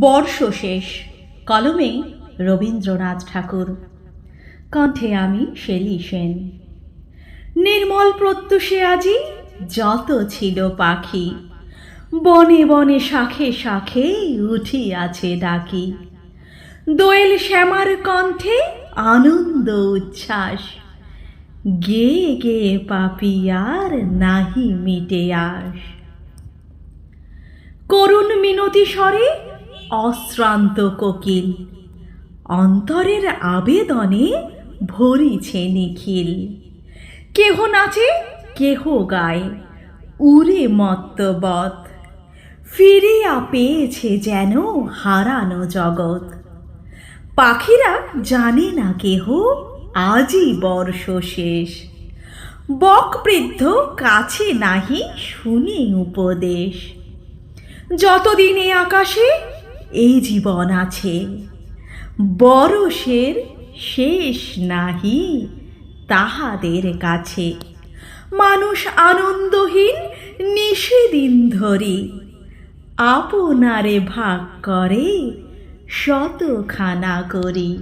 বর্ষ শেষ কলমে রবীন্দ্রনাথ ঠাকুর। কণ্ঠে আমি শেলি সেন। নির্মল প্রত্যুষে আজি যত ছিল পাখি। বনে বনে শাখে শাখে উঠিয়াছে ডাকি। দোয়েল শ্যামার কণ্ঠে আনন্দ উচ্ছ্বাস। গে গেয়ে পাপিয়ার নাহি মিটে আস। করুণ মিনতি স্বরে অশ্রান্ত কোকিল। অন্তরের আবেদনে ভরিছে নিখিল। কেহ নাচে, কেহ গায়, উড়ে মত্তবৎ ফিরিয়া পেয়েছে যেন হারানো জগৎ পাখিরা জানে না কেহ, আজই বর্ষ শেষ। বক বৃদ্ধ কাছে নাহি শুনি উপদেশ। যতদিন আকাশে এই জীবন আছে। বরষের শেষ নাহি তাহাদের কাছে। মানুষ আনন্দহীন নিষেদিন ধরি। আপনারে ভাগ করে শতখানা করি।